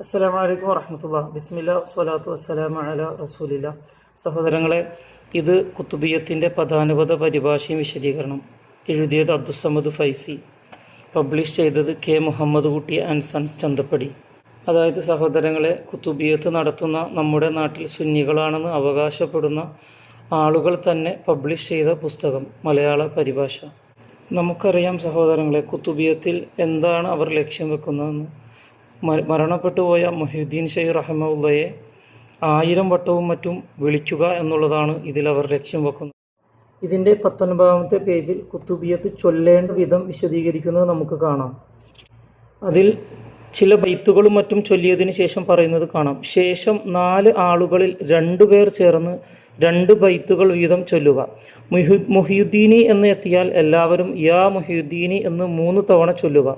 അസ്സലാമു അലൈക്കും വറഹമത്തുള്ള ബിസ്മില്ല സ്വലാത്തു വസ്സലാമ അല റസൂലില്ല. സഹോദരങ്ങളെ ഇത് കുത്തുബിയത്തിന്റെ പദാനുപത പരിഭാഷയും വിശദീകരണം. എഴുതിയത് അബ്ദുസമദ് ഫൈസി. പബ്ലിഷ് ചെയ്തത് K Muhammad Kutty and sons Chanthappadi. അതായത് സഹോദരങ്ങളെ കുത്തുബിയത്ത് നടത്തുന്ന നമ്മുടെ നാട്ടിൽ സുന്നികളാണെന്ന് അവകാശപ്പെടുന്ന ആളുകൾ തന്നെ പബ്ലിഷ് ചെയ്ത പുസ്തകം മലയാള പരിഭാഷ. നമുക്കറിയാം സഹോദരങ്ങളെ കുത്തുബിയത്തിൽ എന്താണ് അവർ ലക്ഷ്യം വെക്കുന്നതെന്ന്. മ- മരണപ്പെട്ടു പോയ മൊഹീദ്ദീൻ ഷെയ്ഖ് റഹമുള്ളയെ ആയിരം വട്ടവും മറ്റും വിളിക്കുക എന്നുള്ളതാണ് ഇതിൽ അവർ ലക്ഷ്യം വെക്കുന്നത്. ഇതിന്റെ പത്തൊൻപതാമത്തെ പേജിൽ കുത്തുബിയത്ത് ചൊല്ലേണ്ട വിധം വിശദീകരിക്കുന്നത് നമുക്ക് കാണാം. അതിൽ ചില ബൈത്തുകളും മറ്റും ചൊല്ലിയതിന് ശേഷം പറയുന്നത് കാണാം. ശേഷം നാല് ആളുകളിൽ രണ്ടുപേർ ചേർന്ന് രണ്ട് ബൈത്തുകൾ വീതം ചൊല്ലുക. മുഹു മുഹിയുദ്ദീനി എന്ന് എത്തിയാൽ എല്ലാവരും യാ മുഹിയുദ്ദീനി എന്ന് മൂന്ന് തവണ ചൊല്ലുക.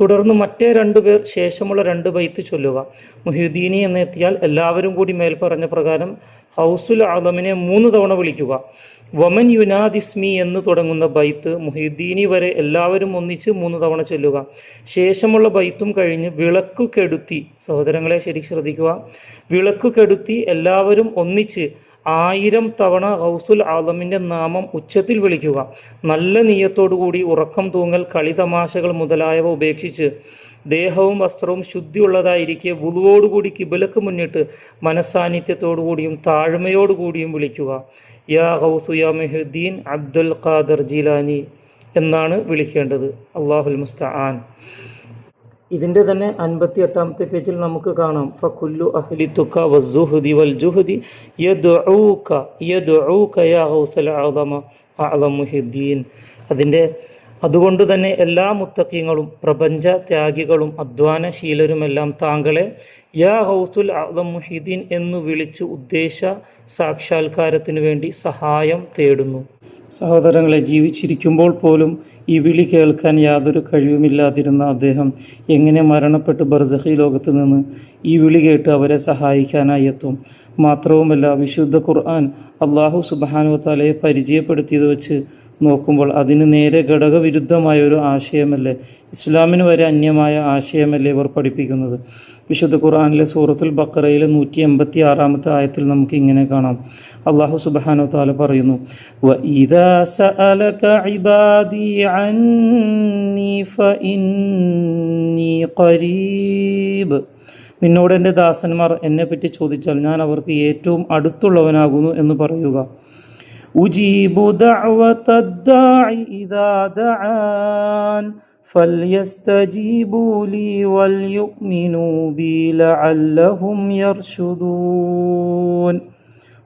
തുടർന്ന് മറ്റേ രണ്ടുപേർ ശേഷമുള്ള രണ്ട് ബൈത്ത് ചൊല്ലുക. മുഹിയുദ്ദീനി എന്ന് എത്തിയാൽ എല്ലാവരും കൂടി മേൽപ്പറഞ്ഞ പ്രകാരം ഹൗസുൽ ആദമിനെ മൂന്ന് തവണ വിളിക്കുക. വമൻ യുനാദിസ്മി എന്ന് തുടങ്ങുന്ന ബൈത്ത് മുഹിദ്ദീനി വരെ എല്ലാവരും ഒന്നിച്ച് മൂന്ന് തവണ ചൊല്ലുക. ശേഷമുള്ള ബൈത്തും കഴിഞ്ഞ് വിളക്ക് കെടുത്തി സഹോദരങ്ങളെ ശരി ശ്രദ്ധിക്കുക. വിളക്ക് കെടുത്തി എല്ലാവരും ഒന്നിച്ച് ആയിരം തവണ ഹൗസുൽ ആലമിന്റെ നാമം ഉച്ചത്തിൽ വിളിക്കുക. നല്ല നീയത്തോടുകൂടി ഉറക്കം തൂങ്ങൽ കളിതമാശകൾ മുതലായവ ഉപേക്ഷിച്ച് ദേഹവും വസ്ത്രവും ശുദ്ധിയുള്ളതായിരിക്കെ വുളുവോടുകൂടി കിബിലക്ക് മുന്നിട്ട് മനസ്സാന്നിധ്യത്തോടുകൂടിയും താഴ്മയോടുകൂടിയും വിളിക്കുക. യാ ഹൗസു യാ മെഹുദ്ദീൻ അബ്ദുൽ ഖാദർ ജിലാനി എന്നാണ് വിളിക്കേണ്ടത്. അള്ളാഹുൽ മുസ്തആൻ. ഇതിന്റെ തന്നെ അൻപത്തി എട്ടാമത്തെ പേജിൽ നമുക്ക് കാണാം. ഫുല്ലു അഹ്ലി തുക്ക വസ്സുഹുദി വൽ ജുഹുദി യദ്ഊക യദ്ഊക യാ ഹൗസൽ അഅ്ലമ അഅ്ലം മുഹിദ്ദീൻ അതിന്റെ അതുകൊണ്ട് തന്നെ എല്ലാ മുത്തക്കീങ്ങളും പ്രപഞ്ച ത്യാഗികളും അധ്വാനശീലരുമെല്ലാം താങ്കളെ യാ ഹൗസുൽ അഅ്ലം മുഹിദ്ദീൻ എന്ന് വിളിച്ച് ഉദ്ദേശ സാക്ഷാത്കാരത്തിനു വേണ്ടി സഹായം തേടുന്നു. സഹോദരങ്ങളെ ജീവിച്ചിരിക്കുമ്പോൾ പോലും ഈ വിളി കേൾക്കാൻ യാതൊരു കഴിവുമില്ലാതിരുന്ന അദ്ദേഹം എങ്ങനെ മരണപ്പെട്ട് ബർസഹി ലോകത്ത് നിന്ന് ഈ വിളി കേട്ട് അവരെ സഹായിക്കാനായി എത്തും? മാത്രവുമല്ല വിശുദ്ധ ഖുർആൻ അള്ളാഹു സുബാനുവത്താലയെ താലയെ പരിചയപ്പെടുത്തിയത് വെച്ച് നോക്കുമ്പോൾ അതിന് നേരെ ഘടകവിരുദ്ധമായ ഒരു ആശയമല്ലേ? ഇസ്ലാമിന് വരെ അന്യമായ ആശയമല്ലേ ഇവർ പഠിപ്പിക്കുന്നത്? വിശുദ്ധ ഖുർആാനിലെ സൂറത്തുൽ ബക്കറയിലെ നൂറ്റി എൺപത്തി ആറാമത്തെ ആയത്തിൽ നമുക്ക് ഇങ്ങനെ കാണാം. അള്ളാഹു സുബാനോ താല പറയുന്നു ഖരീബ്. നിന്നോട് എന്റെ ദാസന്മാർ എന്നെപ്പറ്റി ചോദിച്ചാൽ ഞാൻ അവർക്ക് ഏറ്റവും അടുത്തുള്ളവനാകുന്നു എന്ന് പറയുക. ഉജീബു ദഅവത الداعي إذا دعان فليستجيبوا لي وليؤمنوا بي لعلهم يرشدون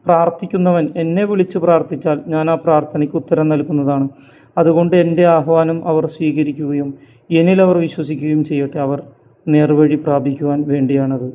പ്രാർത്ഥിക്കുന്നവൻ എന്നെ വിളിച്ച് പ്രാർത്ഥിച്ചാൽ ഞാൻ ആ പ്രാർത്ഥനയ്ക്ക് ഉത്തരം നൽകുന്നതാണ് അതുകൊണ്ട് എൻ്റെ ആഹ്വാനം അവർ സ്വീകരിക്കുകയും എന്നിൽ അവർ വിശ്വസിക്കുകയും ചെയ്യട്ടെ അവർ നേർവഴി പ്രാപിക്കുവാൻ വേണ്ടിയാണത്